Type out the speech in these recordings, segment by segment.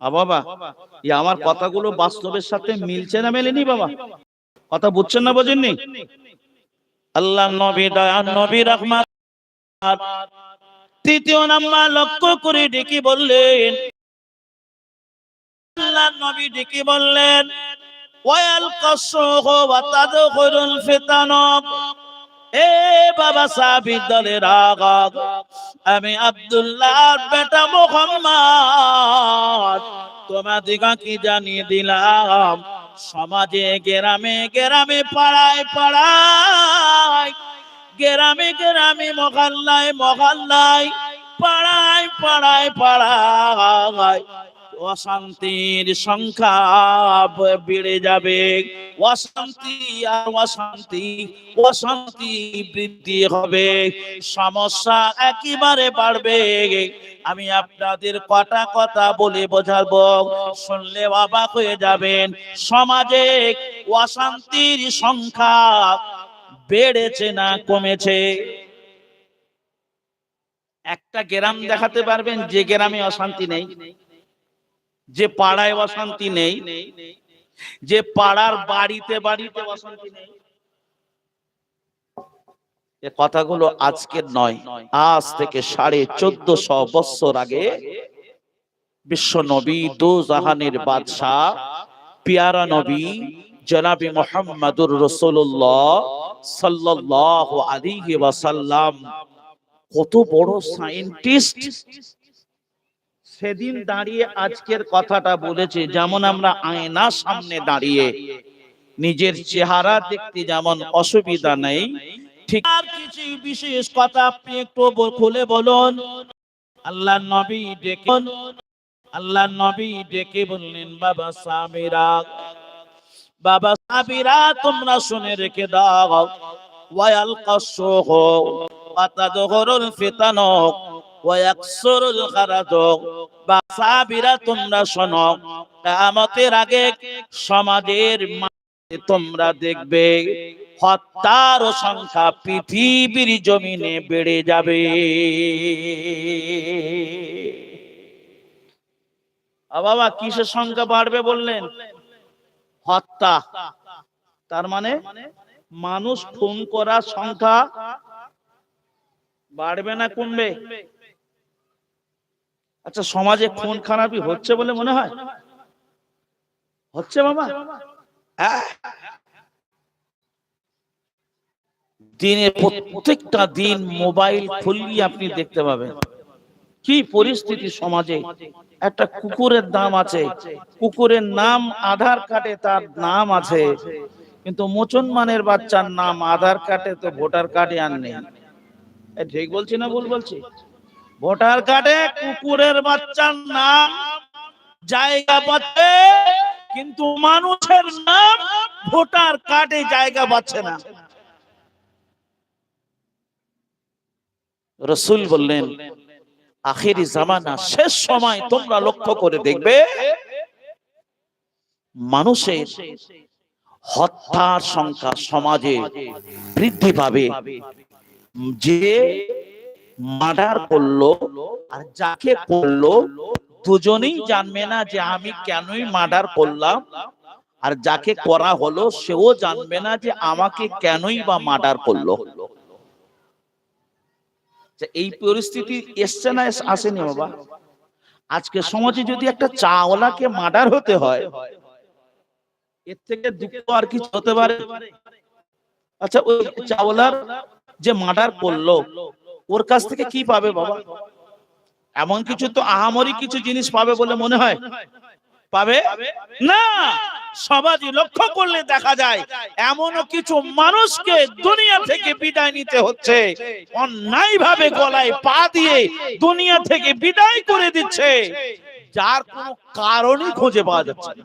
বাবা আমার কথাগুলো বাস্তবের সাথে মিলছে না মেলেনি বাবা? কথা বুঝছেন না বোঝেননি? আল্লাহ নবী দয়ান নবী রহমান তৃতীয় নাম্বার লক্ষ্য করে ডেকে বললেন, আল্লাহ নবী ডেকে বললেন এ বাবা আমি আব্দুল্লাহর বেটা মোহাম্মদ। তোমাদিগকে জানিয়ে দিলাম? সমাজে গ্রামে গ্রামে পাড়ায় পাড়ায়, গ্রামে গ্রামে মহল্লায় মহল্লায়, পাড়ায় পাড়ায় পাড়ায়। অশান্তির সংখ্যা বেড়ে যাবে। অশান্তি আর অশান্তি অশান্তি বৃদ্ধি হবে। সমস্যা একেবারে বাড়বে। আমি আপনাদের কটা কথা বলে বোঝাবো। শুনলে অবাক হয়ে যাবেন, সমাজে অশান্তির সংখ্যা বেড়েছে না কমেছে? একটা গ্রাম দেখাতে পারবেন, যে গ্রামে অশান্তি নেই। যে পাড়ায় অশান্তি নেই, যে পাড়ার বাড়িতে বাড়িতে অশান্তি নেই। এ কথাগুলো আজকের নয়, আজ থেকে সাড়ে চোদ্দশো বৎসর আগে বিশ্ব নবী দু জাহানের বাদশাহ, পিয়ারা নবী জনাবি মোহাম্মদুর রসুল্লাহ সাল্লাল্লাহু আলাইহি ওয়াসাল্লাম কত বড় সায়েন্টিস্ট সেদিন দাঁড়িয়ে আজকের কথাটা বলেছে, যেমন আমরা আয়নার সামনে দাঁড়িয়ে নিজের চেহারা দেখতে যেমন অসুবিধা নেই। ঠিক আর কিছু বিশেষ কথা আপনি একটু খুলে বলুন। আল্লাহ নবী ডেকে আল্লাহ নবী ডেকে বললেন, বাবা সামিরা বাবা সাবিরা তোমরা শুনে রেখে দাও। ওয়াল কাসুহ ফিতানক ওয়াকসুরুল খারাদক বা সাবিরা, তোমরা শোনো, কিয়ামতের আগে সমাজের তোমরা দেখবে, হত্যার সংখ্যা পৃথিবীর জমিনে বেড়ে যাবে। বাবা, কিসের সংখ্যা বাড়বে বললেন? হত্যা। তার মানে মানুষ খুন করার সংখ্যা বাড়বে না কমবে? আচ্ছা সমাজে খুন খারাপি হচ্ছে বলে মনে হয়? হচ্ছে বাবা দিনে প্রত্যেকটা দিন মোবাইল খুললি আপনি দেখতে পাবেন। কি পরিস্থিতি সমাজে? একটা কুকুরের দাম আছে। কুকুরের নাম আধার কার্ডে তার নাম আছে। কিন্তু মুসলমানের বাচ্চার নাম আধার কার্ডে তো ভোটার কার্ডে আর নেই। ঠিক বলছি না ভুল বলছি? ভোটার কার্ডে কুকুরের বাচ্চার নাম, জায়গা পাচ্ছে, কিন্তু মানুষের নাম ভোটার কার্ডে জায়গা পাচ্ছে না। রসুল বললেন, আখেরি জামানা শেষ সময় তোমরা লক্ষ্য করে দেখবে, মানুষের হত্যার সংখ্যা সমাজে বৃদ্ধি পাবে। যে মার্ডার করল আর যাকে করল দুজনেই জানবে না যে আমি কেনই মার্ডার করলাম। আর যাকে করা হলো, সেও জানবে না যে আমাকে কেনই বা মার্ডার করল। এই পরিস্থিতি এসছে না আসেনি বাবা। আজকে সমাজে যদি একটা চাওয়ালাকে মার্ডার হতে হয়, এর থেকে দুঃখ আর কিছু হতে পারে? আচ্ছা ওই চাওয়ালার যে মার্ডার করল ওর কাছ থেকে কি পাবে বাবা? এমন কিছু তো আহামরি কিছু জিনিস পাবে বলে মনে হয়। পাবে? না! সমাজে লক্ষ্য করলে দেখা যায় এমনও কিছু মানুষকে দুনিয়া থেকে বিদায় নিতে হচ্ছে। অন্যায় ভাবে গলায় পা দিয়ে দুনিয়া থেকে বিদায় করে দিচ্ছে। যার কোনো কারণই খুঁজে পাওয়া যাচ্ছে না।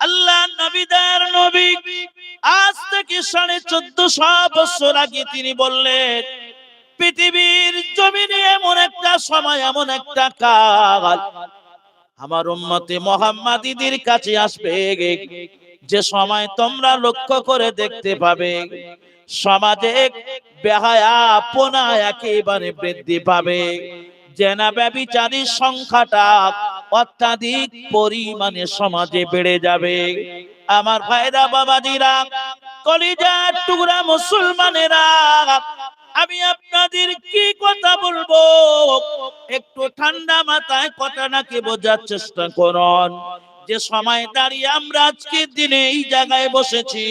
আল্লাহ নবীদের নবী। আজ থেকে সাড়ে চোদ্দশো বছর আগে তিনি বললেন, পৃথিবীর জমিনে এমন একটা সময়, এমন একটা কাল। আমার উম্মতে মোহাম্মদীদের কাছে আসবে। যে সময় তোমরা লক্ষ্য করে দেখতে পাবে, সমাজে বেহায়া, পোনা একেবারে বৃদ্ধি পাবে। জেনা ব্যবিচারীর সংখ্যাটা অত্যাধিক পরিমাণে সমাজে বেড়ে যাবে। আমার ভাইরা, বাবাজিরা, কলিজার টুকরা মুসলমানেরা, আমি আপনাদের কি কথা বলব? একটু ঠান্ডা মাথায় কথাটাকে বোঝার চেষ্টা করুন। যে সময় দাঁড়িয়ে আমরা আজকে দিনে এই জায়গায় বসেছি,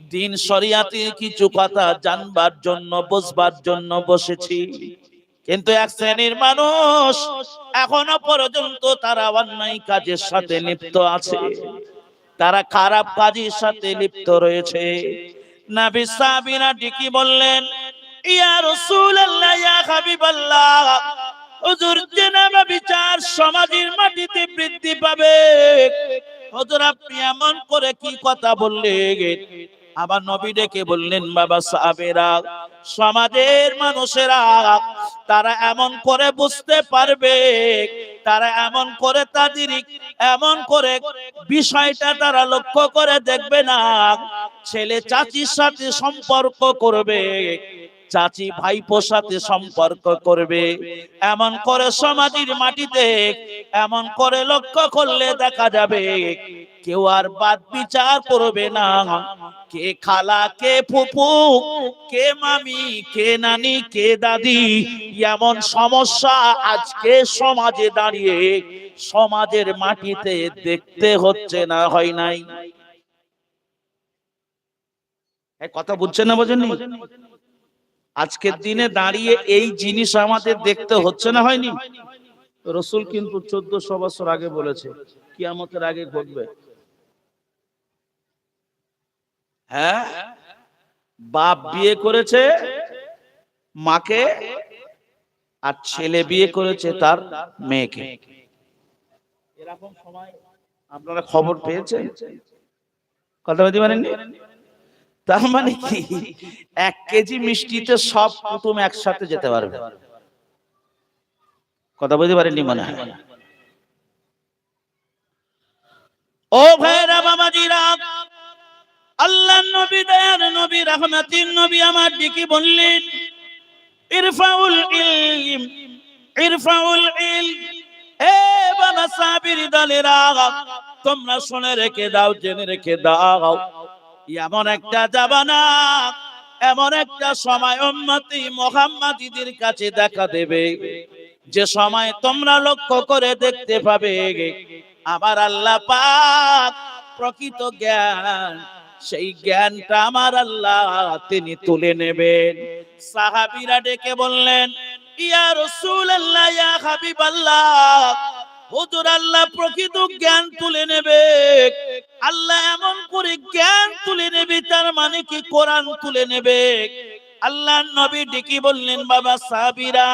দিন শরিয়াতে কিছু কথা জানবার জন্য, বুঝবার জন্য বসেছি। কিন্তু এক শ্রেণির মানুষ এখনও পর্যন্ত তারা অন্যায় কাজের সাথে লিপ্ত আছে। তারা খারাপ কাজের সাথে লিপ্ত রয়েছে। নবী সাহাবীরা ডেকে বললেন হাবিবাল্লাহ বিচার সমাজের বৃদ্ধি পাবে। আপনি এমন করে কি কথা বললেন? আবার নবী ডেকে বললেন, বাবা সাহাবেরা, সমাজের মানুষেরা, তারা এমন করে বুঝতে পারবে, তারা এমন করে তাদের, এমন করে বিষয়টা তারা লক্ষ্য করে দেখবে না। ছেলে চাচির সাথে সম্পর্ক করবে চাচি ভাইপোর সাথে সম্পর্ক করবে। এমন করে সমাজের মাটিতে, এমন করে লক্ষ্য করলে দেখা যাবে, কেউ আর বাদ বিচার করবে না। কে খালা, কে ফুপু কে মামি, কে নানি, কে দাদি, এমন সমস্যা আজকে সমাজে দাঁড়িয়ে, সমাজের মাটিতে দেখতে হচ্ছে না, হয় নাই? এই কথা বুঝছেন না বোঝেননি? আজকের দিনে দাঁড়িয়ে এই জিনিস আমাদের দেখতে হচ্ছে না হয়নি? রসুল কিন্তু চোদ্দশো বছর আগে বলেছে কিয়ামতের আগে ঘটবে। হ্যাঁ? বাপ বিয়ে করেছে মাকে আর ছেলে বিয়ে করেছে তার মেয়েকে। এরকম সময় আপনারা খবর পেয়েছেন? কথা বলতে পারেননি তার মানে কি? এক কেজি মিষ্টিতে সব কুটুম একসাথে যেতে পারবে। কথা বলতে পারেননি মনে হয়? ও ভাইরা বাবাজিরা আল্লাহ নবী দয়ার নবী রহমাতির নবী আমার দিকে বললেন ইরফাউল ইলম ইরফাউল ইলম হে বাবা সাবির দলেরা তোমরা শুনে রেখে দাও জেনে রেখে দাও এমন একটা জাবানা এমন একটা সময় উম্মতি মোহাম্মদীদের কাছে দেখা দেবে। যে সময় তোমরা লক্ষ্য করে দেখতে পাবে আমার আল্লাহ পাক প্রকৃত জ্ঞান, সেই জ্ঞানটা আমার আল্লাহ তিনি তুলে নেবেন। সাহাবিরা ডেকে বললেন, ইয়া রাসূলুল্লাহ, ইয়া হাবিবাল্লাহ হুজুর আল্লাহ প্রকৃত জ্ঞান তুলে নেবে। আল্লাহ এমন করে জ্ঞান তুলে নেবে, তার মানে কি কোরআন তুলে নেবে। আল্লাহ নবী ডেকে বললেন, বাবা সাহাবীরা,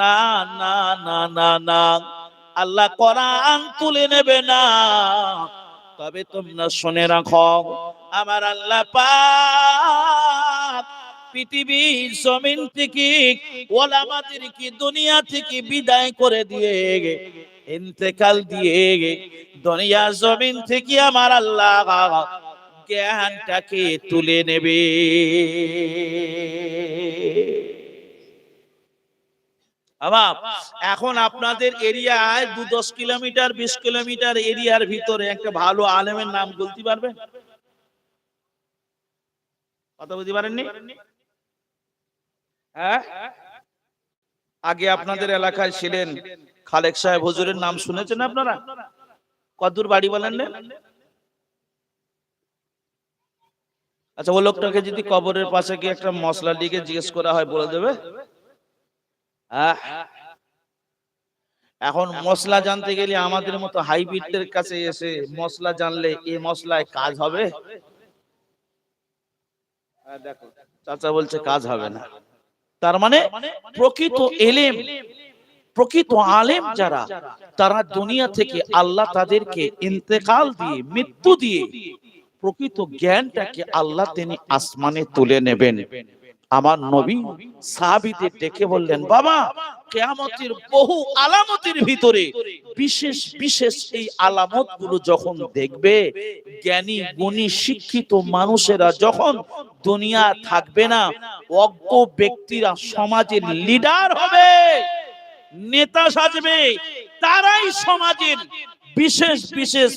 না না না না না, আল্লাহ কোরআন তুলে নেবে না। তবে তোমরা শুনে রাখো, আমার আল্লাহ পাক পৃথিবীর জমিন থেকে ওলামাদের কি দুনিয়া থেকে বিদায় করে দিয়ে ইন্তেকাল দিয়ে দুনিয়া জমিন থেকে আমার আল্লাহ জ্ঞানটাকে তুলে নেবে। এখন আপনাদের এরিয়ায় দু দশ কিলোমিটার, বিশ কিলোমিটার এরিয়ার ভিতরে একটা ভালো আলেমের নাম বলতে পারবেন? কথা বলতে পারেননি? হ্যাঁ? আগে আপনাদের এলাকায় ছিলেন খালেক সাহেব হুজুরের নাম শুনেছেন আপনারা? কদূর বাড়ি বলেন আচ্ছা ও লোকটাকে যদি কবরের পাশে গিয়ে একটা মশলা লিখে জিজ্ঞেস করা হয়, বলে দেবে? এখন মশলা জানতে গেলে আমাদের মতো হাইব্রিডদের কাছে এসে মশলা জানলে এই মশলায় কাজ হবে? দেখো, চাচা বলছে কাজ হবে না। তার মানে প্রকৃত এলেম প্রকৃত আলেম যারা তারা দুনিয়া থেকে আল্লাহ তাদেরকে ইন্তেকাল দিয়ে মৃত্যু দিয়ে প্রকৃত জ্ঞানটাকে আল্লাহ তিনি আসমানে তুলে নেবেন। আমার নবী সাহাবীদের ডেকে বললেন বাবা কেয়ামতের বহু আলামতের ভিতরে বিশেষ বিশেষ এই আলামতগুলো যখন দেখবে জ্ঞানী গুণী শিক্ষিত মানুষেরা যখন দুনিয়া থাকবে না অজ্ঞ ব্যক্তিরা সমাজের লিডার হবে। নেতা সাজবে, তারাই সমাজের বিশেষ বিশেষ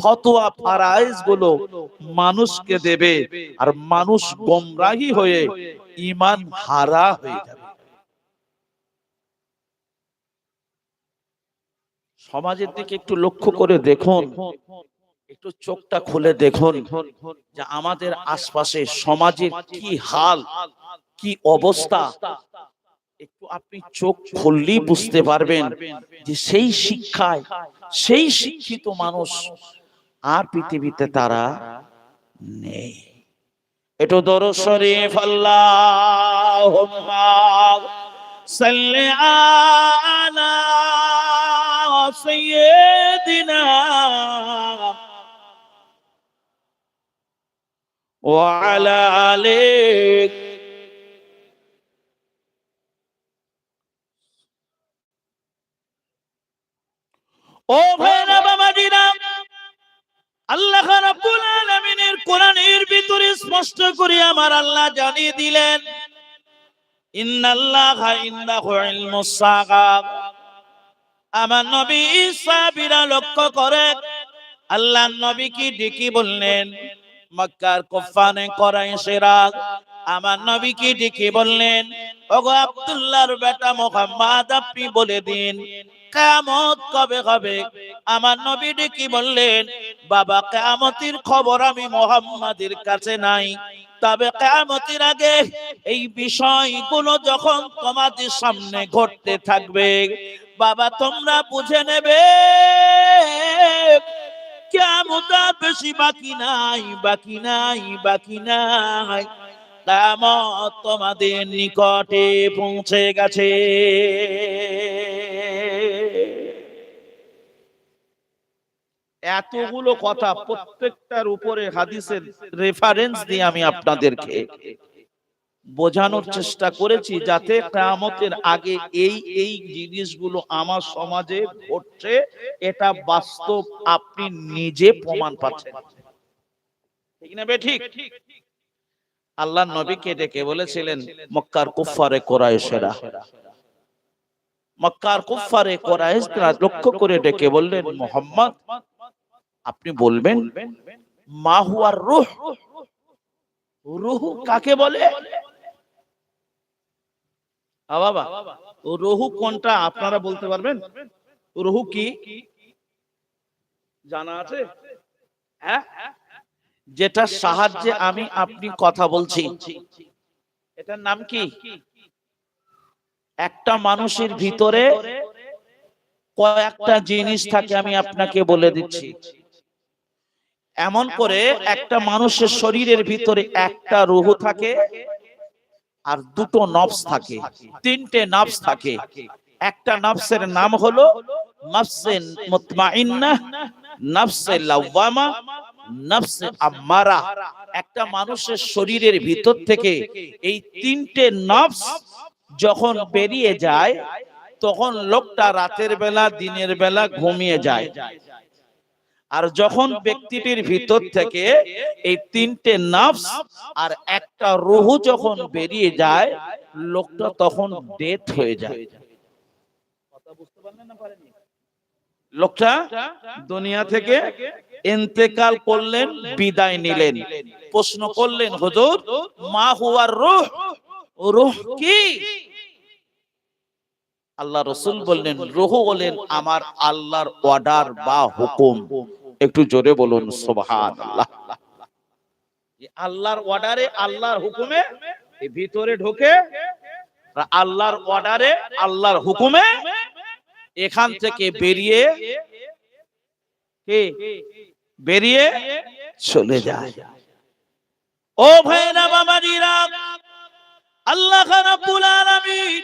ফতোয়া ফারাইজগুলো মানুষকে দেবে। আর মানুষ গোমরাহি হয়ে ইমান হারা হয়ে যাবে। সমাজের দিকে একটু লক্ষ্য করে দেখুন, একটু চোখটা খুলে দেখুন যে আমাদের আশপাশে সমাজের কি হাল, কি অবস্থা একটু আপনি চোখ খুললেই বুঝতে পারবেন যে সেই শিক্ষায় সেই শিক্ষিত মানুষ আর পৃথিবীতে তারা নেই। একটু দরুদ শরীফ আল্লাহুম্মা সাল্লি আলা সাইয়্যিদিনা ওয়া আলা ও আল্লাহ ভিতরে স্পষ্ট করে আমার আল্লাহ দিলেন লক্ষ্য করে আল্লাহ নবী কি ডেকে বললেন? মক্কার কুফানে করাইশেরা, আমার নবী কি ডেকে বললেন? ওগো আব্দুল্লাহর বেটা মোহাম্মদ আপনি বলে দিন কেমত কবে হবে? আমার নবী কি বললেন? বাবা কেমতির খবর আমি মোহাম্মদের কাছে নাই। তবে কেমতির আগে এই বিষয়গুলো যখন তোমাদের সামনে ঘটতে থাকবে, বাবা, তোমরা বুঝে নেবে কেমত বেশি বাকি নাই বাকি নাই বাকি নাই। কেমত তোমাদের নিকটে পৌঁছে গেছে। এতগুলো কথা প্রত্যেকটার উপরে হাদিসের রেফারেন্স দিয়ে আমি আপনাদেরকে বোঝানোর চেষ্টা করেছি যাতে কেয়ামতের আগে এই এই জিনিসগুলো আমার সমাজে ঘটছে, এটা বাস্তব আপনি নিজে প্রমাণ পাচ্ছেন। ঠিক না বে ঠিক? আল্লাহ নবীকে ডেকে বলেছিলেন মক্কার কুফারে কোরাইশেরা। মক্কার কুফারে কোরাইশরা লক্ষ্য করে ডেকে বললেন মোহাম্মদ আপনি বলবেন মা হুয়ার রুহ? রুহ কাকে বলে? বাবা রুহু কোনটা আপনারা বলতে পারবেন? রুহু কি? জানা আছে? হ্যাঁ যেটা সাহায্যে আমি আপনি কথা বলছি। এটার নাম কি? একটা মানুষের ভিতরে কয়েকটা জিনিস থাকে আমি আপনাকে বলে দিচ্ছি। এমন করে একটা মানুষের শরীরের ভিতরে একটা রুহ থাকে আর দুটো নফস থাকে। তিনটে নফস থাকে। একটা নফসের নাম হলো নফসে মুতমাইন্না নফসে লাওয়ামা নফসে আম্মারা একটা মানুষের শরীরের ভিতর থেকে এই তিনটে নফস যখন বেরিয়ে যায় তখন লোকটা রাতের বেলা দিনের বেলা ঘুমিয়ে যায় আর যখন ব্যক্তিটির ভিতর থেকে এই তিনটে নাফস আর একটা রুহু যখন বেরিয়ে যায় লোকটা তখন ডেথ হয়ে যায় কথা বুঝতে পারলেন না পারেননি? লোকটা দুনিয়া থেকে ইন্তেকাল করলেন বিদায় নিলেন। প্রশ্ন করলেন হুজুর মা হুয়ার রুহ? রুহ? কি? আল্লাহ রসুল বললেন রুহ বলেন আমার আল্লাহর অর্ডার বা হুকুম। একটু জোরে বলুন আল্লাহ আল্লাহর অর্ডারে আল্লাহর হুকুমে এই ভিতরে ঢোকে আর আল্লাহর অর্ডারে আল্লাহর হুকুমে এখান থেকে বেরিয়ে কে? বেরিয়ে চলে যায়। ও ভাইরা বাবাজিরা আল্লাহ রাব্বুল আলামিন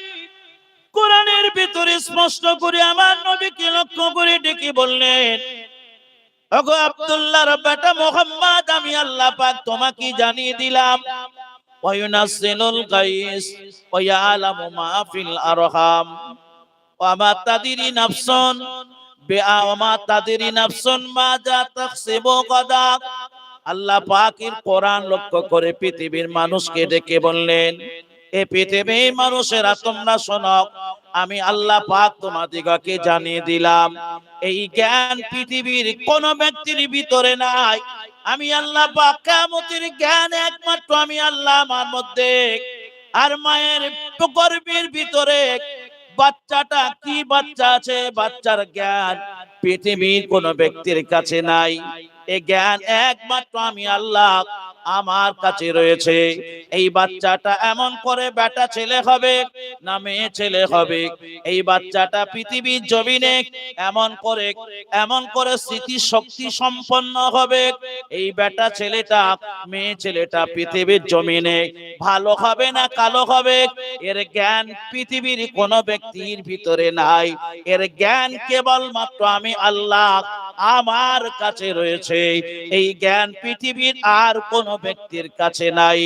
কোরআনের ভিতরে স্পষ্ট করে আমার নবীকে লক্ষ্য করে ডেকে বললেন ওগো আব্দুল্লাহর বেটা মোহাম্মদ আমি আল্লাহ পাক তোমাকে জানিয়ে দিলাম ওয়ায়ুনাসসিলুল গাইস ওয়া ইয়ালামু মা ফিল আরহাম। ওয়া মা তাদরি নাফসুন, বিআ ওয়া মা তাদরি নাফসুন আল্লাহ পাকের কোরআন লক্ষ্য করে পৃথিবীর মানুষকে ডেকে বললেন, এ পৃথিবীর মানুষেরা তোমরা শোনো, আমি আল্লাহ পাক তোমাদিগকে জানিয়ে দিলাম, এই জ্ঞান পৃথিবীর কোন ব্যক্তির ভিতরে নাই। আমি আল্লাহ পাক কিয়ামতের জ্ঞান একমাত্র আমি আল্লাহ আমার মধ্যে, আর মায়ের গর্ভের ভিতরে বাচ্চাটা কি বাচ্চা আছে? বাচ্চার জ্ঞান পৃথিবীর কোন ব্যক্তির কাছে নাই। এ জ্ঞান একমাত্র আমি আল্লাহ। আমার কাছে রয়েছে। এই বাচ্চাটা এমন করে বেটা ছেলে হবে, না মেয়ে ছেলে হবে। এই বাচ্চাটা পৃথিবীর জমিনে এমন করে এমন করে স্মৃতি শক্তি সম্পন্ন হবে। এই বেটা ছেলেটা, মেয়ে ছেলেটা পৃথিবীর জমিনে ভালো হবে না কালো হবে? এর জ্ঞান পৃথিবীর কোন ব্যক্তির ভিতরে নাই। এর জ্ঞান কেবলমাত্র আমি আল্লাহ আমার কাছে রয়েছে। এই জ্ঞান পৃথিবীর আর কোন ব্যক্তির কাছে নাই।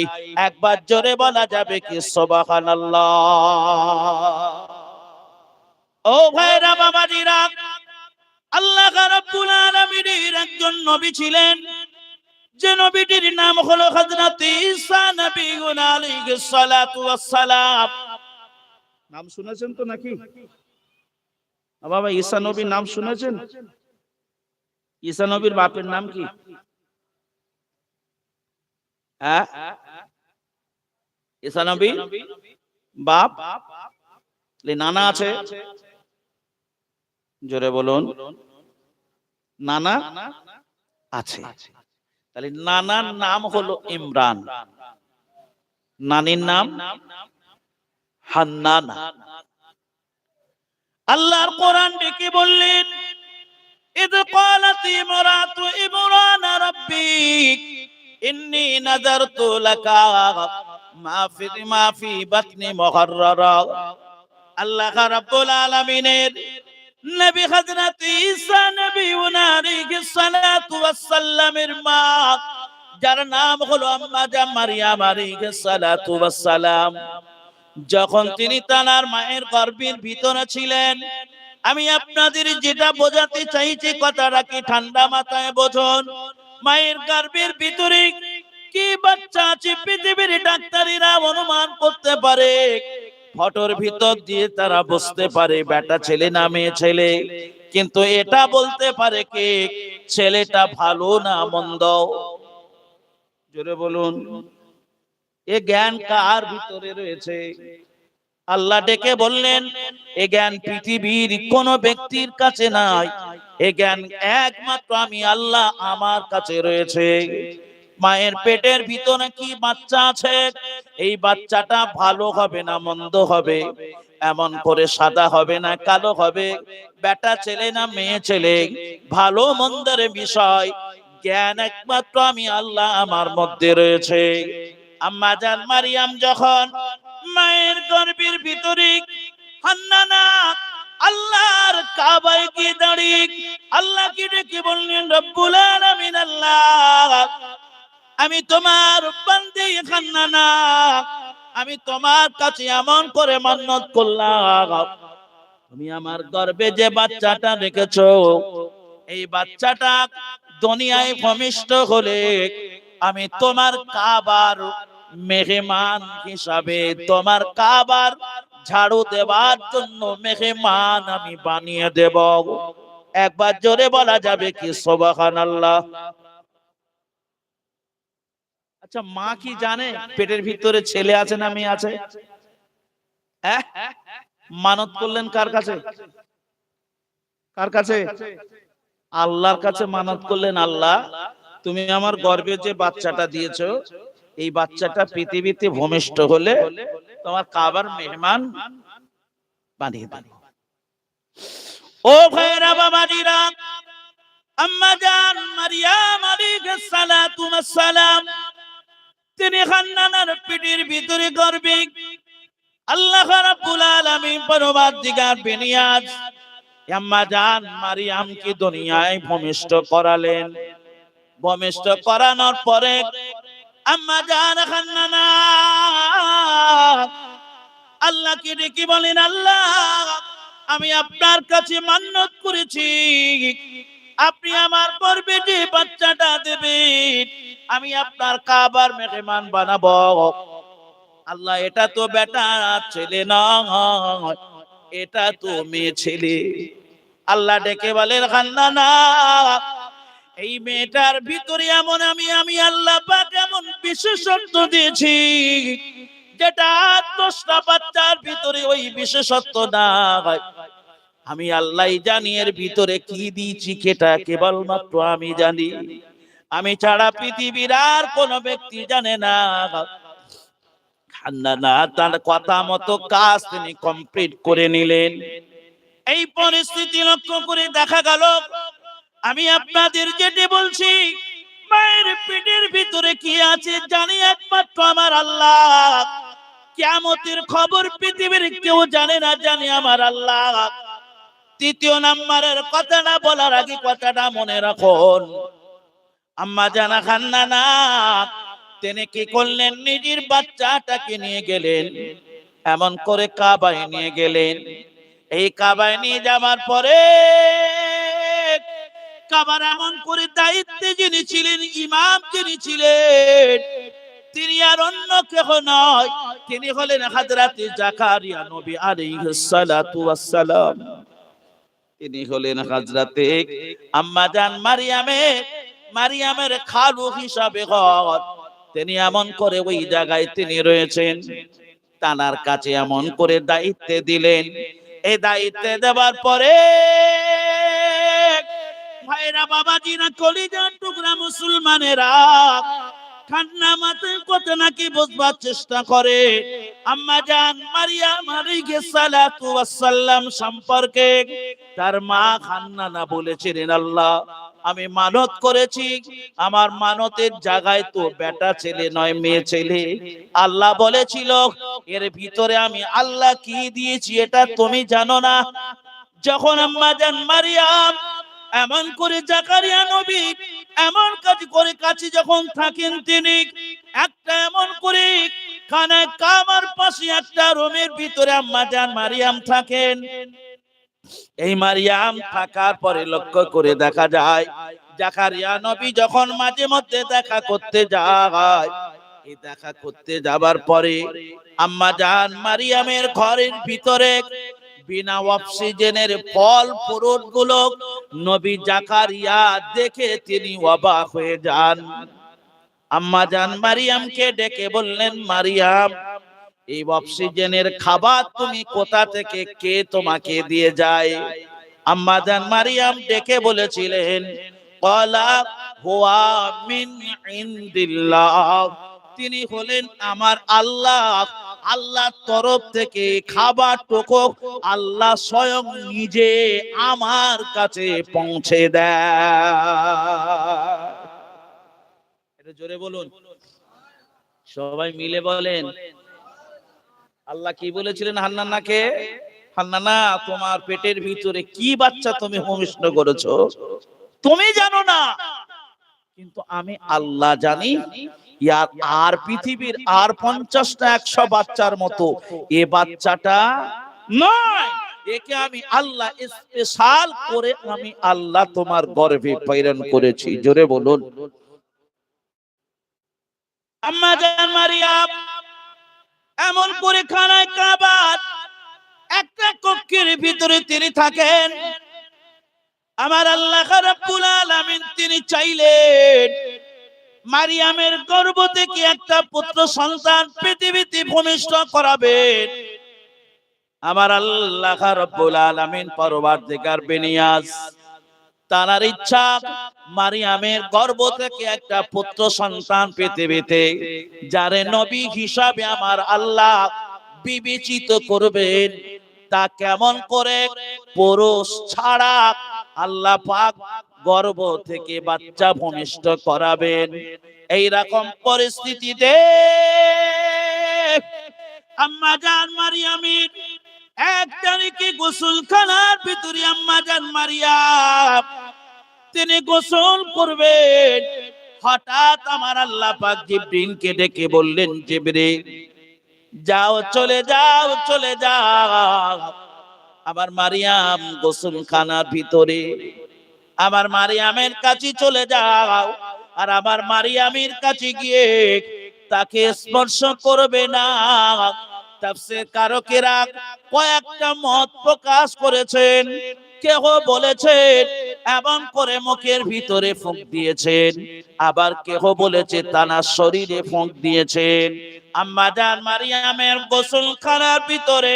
একবার জোরে বলা যাবে কি, সুবহানাল্লাহ। ও ভাইরা, বাবাজিরা, আল্লাহ রাব্বুল আলামিনের একজন নবী ছিলেন। যে নবীটির নাম হলো হযরত ঈসা নবী আলাইহিস সালাতু ওয়াস সালাম নাম শুনেছেন তো নাকি? বাবা, ঈসা নবীর নাম শুনেছেন? ঈসা নবীর বাপের নাম কি? ঈসা নবী বাপ তাহলে নানা আছে জোরে বলুন নানা আছে তাহলে নানার নাম হলো ইমরান নানির নাম হান্নানা আল্লাহর কোরআন ডেকে বললেন إذ قالت امرأة إمران ربي ইন্নি নাযারতু লাকা, মাফি মাফি বাতনি মুহাররারা। আল্লাহ রাব্বুল আলামিনের নবী হযরত ঈসা নবী উনারিহি সালাতু ওয়াস সালামের মা, যার নাম হলো আম্মা জান মারিয়াম আলাইহিস সালাতু ওয়াস সালাম যখন তিনি তানার মায়ের গর্ভের ভিতরে ছিলেন, আমি আপনাদের যেটা বোঝাতে চাইছি কথাটা কি ঠান্ডা মাথায় বোঝন। মায়ের গর্ভের ভিতরে কি বাচ্চা আছে, পৃথিবীর ডাক্তারিরা অনুমান করতে পারে। ফটোর ভিতর দিয়ে তারা বুঝতে পারে, বেটা ছেলে না মেয়ে ছেলে। কিন্তু এটা বলতে পারে কে, ছেলেটা ভালো না মন্দ? জোরে বলুন। এ জ্ঞান কার ভিতরে রয়েছে? আল্লাহ ডেকে বললেন, এ জ্ঞান পৃথিবীর কোন ব্যক্তির কাছে নাই। এ জ্ঞান একমাত্র আমি আল্লাহ আমার কাছে রয়েছে। মায়ের পেটের ভিতরে কি বাচ্চা আছে? এই বাচ্চাটা ভালো হবে না মন্দ হবে? এমন করে সাদা হবে না কালো হবে? বেটা ছেলে না মেয়ে ছেলে? ভালো মন্দের বিষয়। জ্ঞান একমাত্র আমি আল্লাহ আমার মধ্যে রয়েছে। আম্মা জান মারিয়াম যখন মায়ের গর্ভের ভিতরে আল্লাহর কাবায় গিয়ে দাঁড়িয়ে আল্লাহকে ডেকে বললেন, রব্বুল আলামিন, আল্লাহ, আমি তোমার বান্দি হান্নানা আমি তোমার কাছে এমন করে মান্নত করলাম। তুমি আমার গর্ভে যে বাচ্চাটা রেখেছো, এই বাচ্চাটা দুনিয়ায় ভূমিষ্ঠ হলে আমি তোমার কাবার মেহমান হিসাবে তোমার কাবার ঝাড়ু দেওয়ার জন্য মেহমান আমি বানিয়ে দেব। একবার জোরে বলা যাবে কি সোবাহান আল্লাহ আচ্ছা মা কি জানে পেটের ভিতরে ছেলে আছে না মেয়ে আছে? হ্যাঁ? মানত করলেন কার কাছে? কার কাছে? আল্লাহর কাছে মানত করলেন আল্লাহ। তুমি আমার গর্বে যে বাচ্চাটা দিয়েছ এই বাচ্চাটা পৃথিবীতে ভূমিষ্ঠ হলে তোমার কাবার মেহমান বানিয়ে দেব। ও ভাইরা বাবাজিরা, আম্মা জান মারিয়াম আলাইহিস সালাতু ওয়াস সালাম, তিনি হান্নানার পিঠির ভিতরে গর্বিক আল্লাহ রাব্বুল আলামিন পরমাধিকার বেনিয়াজ আম্মা জান মারিয়াম কি দুনিয়ায় ভূমিষ্ঠ করালেন। ভূমিষ্ঠ করানোর পরে আম্মা জান হান্নানা আল্লাহকে ডেকে বলেন, আল্লাহ, আমি আপনার কাছে মান্যত করেছি। আপনি আমার গর্বে যে বাচ্চাটা দেবেন আমি আপনার কাবার মেহমান বানাবো। আল্লাহ, এটা তো বেটা ছেলে নয়, এটা তো মেয়ে ছেলে। আল্লাহ ডেকে বলেন খান্না এই মেয়েটার ভিতরে এমন আমি আমি আল্লাহ পাক এমন বিশেষত্ব দিয়েছি, যেটা দশটা বাচ্চার ভিতরে ওই বিশেষত্ব নাই আমি আল্লাহ জানি এর ভিতরে কি দিয়েছি কেটা কেবলমাত্র আমি জানি। আমি ছাড়া পৃথিবীর আর কোন ব্যক্তি জানে না। হান্নানা তার কথা মতো কাজ তিনি কমপ্লিট করে নিলেন। এই পরিস্থিতি লক্ষ্য করে দেখা গেল আমি আপনাদের যেটি বলছি, মায়ের পেটের ভিতরে কি আছে জানি একমাত্র আমার আল্লাহ। কিয়ামতের খবর পৃথিবীর কেউ জানে না, জানি আমার আল্লাহ। তৃতীয় নাম্বারের কথাটা বলার আগে কথাটা মনে রাখুন। আম্মা জানা খান্না না না তিনি কি করলেন? নিজের বাচ্চাটাকে নিয়ে গেলেন। এমন করে কাবায় নিয়ে গেলেন। এই কাবায় নিয়ে যাবার পরে কাবার এমন করে দায়িত্বে যিনি ছিলেন, ইমাম যিনি ছিলেন, তিনি আর অন্য কেহ নয়। তিনি হলেন হাজরাতে জাকারিয়া নবী আলাইহিস সালাতু ওয়াস তিনি হলেন হাজরাতে আম্মাজান মারিয়ামে, মারিয়ামের খালু হিসাবে ঘর। তিনি এমন করে ওই জায়গায় তিনি রয়েছেন। তানার কাছে এমন করে দায়িত্বে দিলেন। এই দায়িত্বে দেওয়ার পরে ভাইরা, বাবাজিরা, কলিজার টুকরা মুসলমানেরা ঠান্ডা মাথায় কত নাকি বুঝবার চেষ্টা করে। আম্মা জান মারিয়াম আলাইহিস সালাতু ওয়াস সম্পর্কে তার মা খান্নানা বলেছিলেন আল্লাহ। আমি মানত করেছি, আমার মানতের জায়গায় তো বেটা ছেলে নয়, মেয়ে ছেলে। আল্লাহ বলেছিল, এর ভিতরে আমি আল্লাহ কি দিয়েছি এটা তুমি জানো না। যখন আম্মা জান মারিয়াম এমন করে জাকারিয়া নবী এমন কাজ করে কাছে যখন থাকেন তিনি, একটা এমন করে খানা কামার পাশে একটা রুমের ভিতরে আম্মা জান মারিয়াম থাকেন। এই মারিয়াম থাকার পরে লক্ষ্য করে দেখা যায়, জাকারিয়া নবী যখন মাঝে মধ্যে দেখা করতে যায়, এই দেখা করতে যাবার পরে আম্মা জান মারিয়ামের ঘরের ভিতরে বিনা অক্সিজেনের ফল ফ্রুটগুলো নবী জাকারিয়া দেখে তিনি অবাক হয়ে যান। আম্মা জান মারিয়ামকে ডেকে বললেন, মারিয়াম, এই অক্সিজেনের খাবার তুমি কোথা থেকে, কে তোমাকে দিয়ে যায়? আম্মা মারিয়াম ডেকে বলেছিলেন মিন তিনি হলেন আমার আল্লাহ। আল্লাহর তরফ থেকে খাবার টুকু আল্লাহ স্বয়ং নিজে আমার কাছে পৌঁছে দেয়। জোরে বলুন। সবাই মিলে বলেন। আল্লাহ কি বলেছিলেন হান্নানাকে? হান্নানা, তোমার পেটের ভিতরে কি বাচ্চা তুমি হোমিষ্ণ করেছ? তুমি জানো না। কিন্তু আমি আল্লাহ জানি ইয়ার আর পৃথিবীর আর পঞ্চাশটা একশো বাচ্চার মতো এ বাচ্চাটা নয়। একে আমি আল্লাহ স্পেশাল করে আমি আল্লাহ তোমার গর্ভে প্রেরণ করেছি। জোরে বলুন। আম্মা জান মারিয়াম এমন করে খানায় কাবার একটা কক্ষের ভিতরে তিনি থাকেন। আমার আল্লাহ রাব্বুল আলামিন তিনি চাইলেন মারিয়ামের গর্ভ থেকে একটা পুত্র সন্তান পৃথিবীতে ভূমিষ্ঠ করাবেন আমার আল্লাহ রাব্বুল আলামিন পরবর্তীকার বেনিয়াজ তার ইচ্ছা মারিয়ামের গর্ভ থেকে একটা পুত্র সন্তান পৃথিবীতে, যারে নবী হিসাবে আমার আল্লাহ বিবেচিত করবেন। তা কেমন করে? পুরুষ ছাড়া আল্লাহ পাক গর্ভ থেকে বাচ্চা ভূমিষ্ঠ করাবেন। এই রকম পরিস্থিতিতে আম্মা জান মারিয়ামিন, এক তারিখে গোসলখানার ভিতরে আম্মা জান মারিয়াম, তিনি গোসল করবেন। হঠাৎ আমার আল্লাহ পাক জিব্রিলকে ডেকে বললেন, জিব্রিল, যাও, চলে যাও চলে যাও। আমার মারিয়াম গোসলখানার ভিতরে আমার মারিয়ামের কাছে চলে যাও। আর আমার মারিয়ামের কাছে গিয়ে তাকে স্পর্শ করবে না। তাফসীর কারকেরা কয়েকটা মত প্রকাশ করেছেন। কেহ বলেছেন, এমন করে মুখের ভিতরে ফুঁক দিয়েছেন। আবার কেহ বলেছে তানার শরীরে ফুঁক দিয়েছেন। আম্মা জান মারিয়ামের গোসলখানার ভিতরে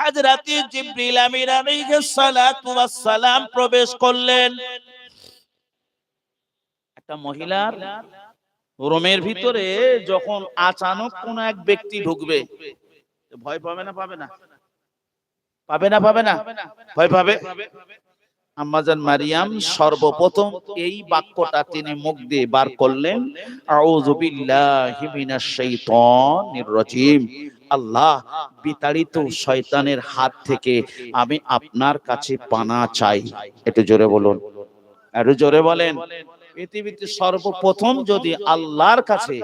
হাজরাতি জিব্রিল আমির আলাইহিস সালাতু ওয়াস সালাম প্রবেশ করলেন। একটা মহিলার রোমের ভিতরে যখন আচানক কোন এক ব্যক্তি ঢুকবে, ভয় পাবে না পাবে না? পাবে না পাবে না? ভয় পাবে? আম্মাজান মারিয়াম সর্বপ্রথম এই বাক্যটা তিনি মুখ দিয়ে বার করলেন আল্লাহ, বিতাড়িত শয়তানের হাত থেকে আমি আপনার কাছে পানা চাই। একটু জোরে বলুন। একটু জোরে বলেন। পৃথিবীতে সর্বপ্রথম যদি আল্লাহর কাছে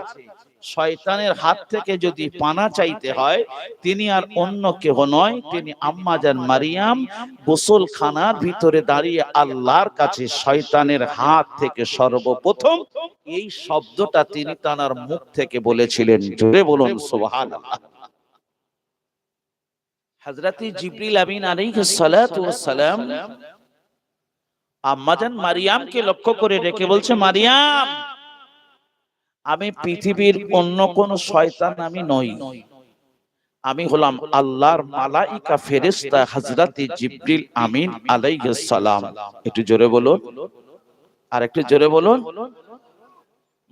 শয়তানের হাত থেকে যদি পানা চাইতে হয়, তিনি আর অন্য কেহ নয়, তিনি আম্মাজান মারিয়াম গোসলখানার ভিতরে দাঁড়িয়ে আল্লাহর কাছে শয়তানের হাত থেকে সর্বপ্রথম এই শব্দটা তিনি তানার মুখ থেকে বলেছিলেন। জোরে বলুন, সুবহানাল্লাহ। হযরতে জিবরিল আমিন আলাইহিস সালাম আম্মাজান মারিয়ামকে লক্ষ্য করে রেখে বলছে, মারিয়াম আমি পৃথিবীর অন্য কোন শয়তান আমি নই। আমি হলাম আল্লাহর মালাইকা ফেরেশতা হযরতে জিবরিল আমিন আলাইহিস সালাম। একটু জোরে বলুন। আর একটু জোরে বলুন।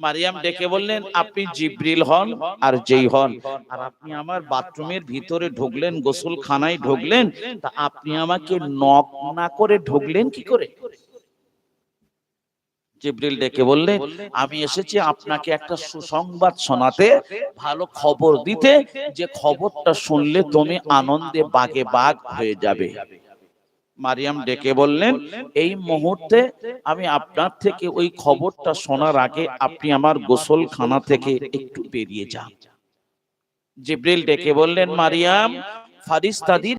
মারিয়াম ডেকে বললেন আপনি জিব্রিল হন আর যেই হন। আর আপনি আমার বাথরুমের ভিতরে ঢুকলেন গোসলখানায় ঢুকলেন। তা আপনি আমাকে নক না করে ঢুকলেন কি করে? জিব্রিল ডেকে বললেন আমি এসেছি আপনাকে একটা সুসংবাদ শোনাতে, ভালো খবর দিতে। যে খবরটা শুনলে তুমি আনন্দে বাগে বাগ হয়ে যাবে। মারিয়াম ডেকে বললেন, এই মুহূর্তে আমি আপনার থেকে ওই খবরটা শোনার আগে আপনি আমার গোসলখানা থেকে একটু বেরিয়ে যান। জিব্রিল ডেকে বললেন, মারিয়াম, ফারিস্তাদির